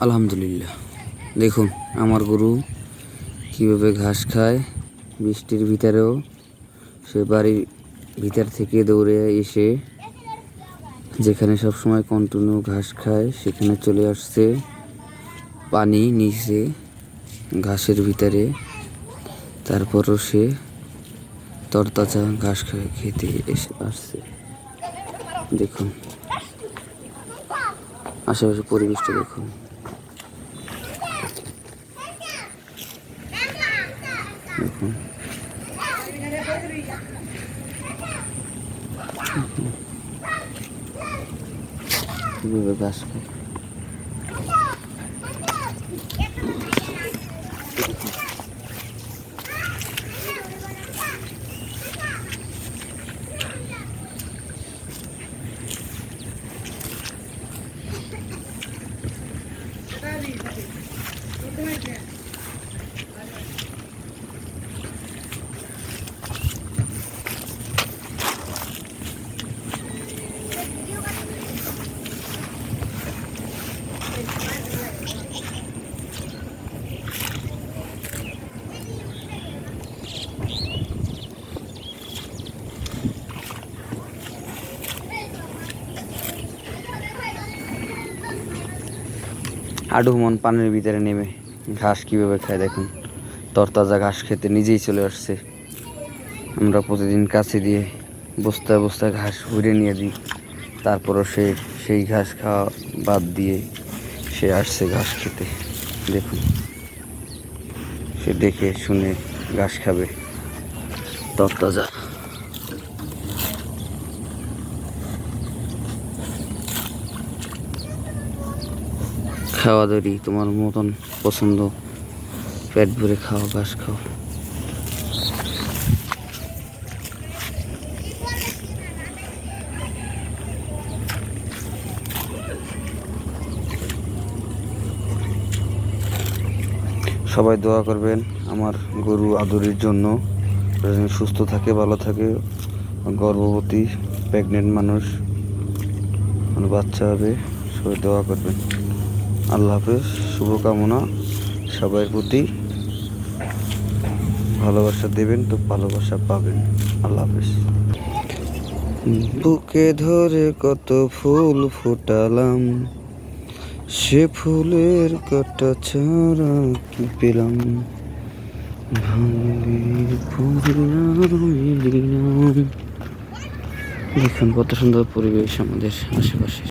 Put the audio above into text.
আলহামদুলিল্লাহ। দেখুন, আমার গরু কীভাবে ঘাস খায়, বৃষ্টির ভিতরেও সে বাড়ির ভিতর থেকে দৌড়ে এসে যেখানে সবসময় কন্টিনিউ ঘাস খায়, সেখানে চলে আসছে পানি নিচে, ঘাসের ভিতরে। তারপরও সে তরতাজা ঘাস খায়, খেতে এসে আসছে। দেখুন আশেপাশে পরিবেশটা দেখুন। দেখুন কীভাবে ঘাস খায় আডু মন পানির ভিতরে নেমে ঘাস কীভাবে খায় দেখুন। তরতাজা ঘাস খেতে নিজেই চলে আসছে। আমরা প্রতিদিন কাছে দিয়ে বস্তায় বস্তায় ঘাস ঘুরে নিয়ে দিই। তারপরও সে সেই ঘাস খাওয়া বাদ দিয়ে সে আসছে ঘাস খেতে। দেখুন। সে দেখে শুনে ঘাস খাবে। তরতাজা। খাওয়া দাড়ি তোমার মতন পছন্দ। পেট ভরে খাও, ঘাস খাও। সবাই দোয়া করবেন আমার গরু আদরের জন্য। সুস্থ থাকে, ভালো থাকে। গর্ভবতী প্রেগনেন্ট মানুষ। মানে বাচ্চা হবে, সবাই দোয়া করবেন। আল্লাহ হাফেজ, শুভকামনা। সবার প্রতি ভালোবাসা দেবেন তো ভালোবাসা পাবেন। আল্লাহ হাফেজ। বুকে ধরে কত ফুল ফুটালাম, সে ফুলের কটা ছাড়া কি পেলাম? দেখুন কত সুন্দর পরিবেশ আমাদের আশেপাশে।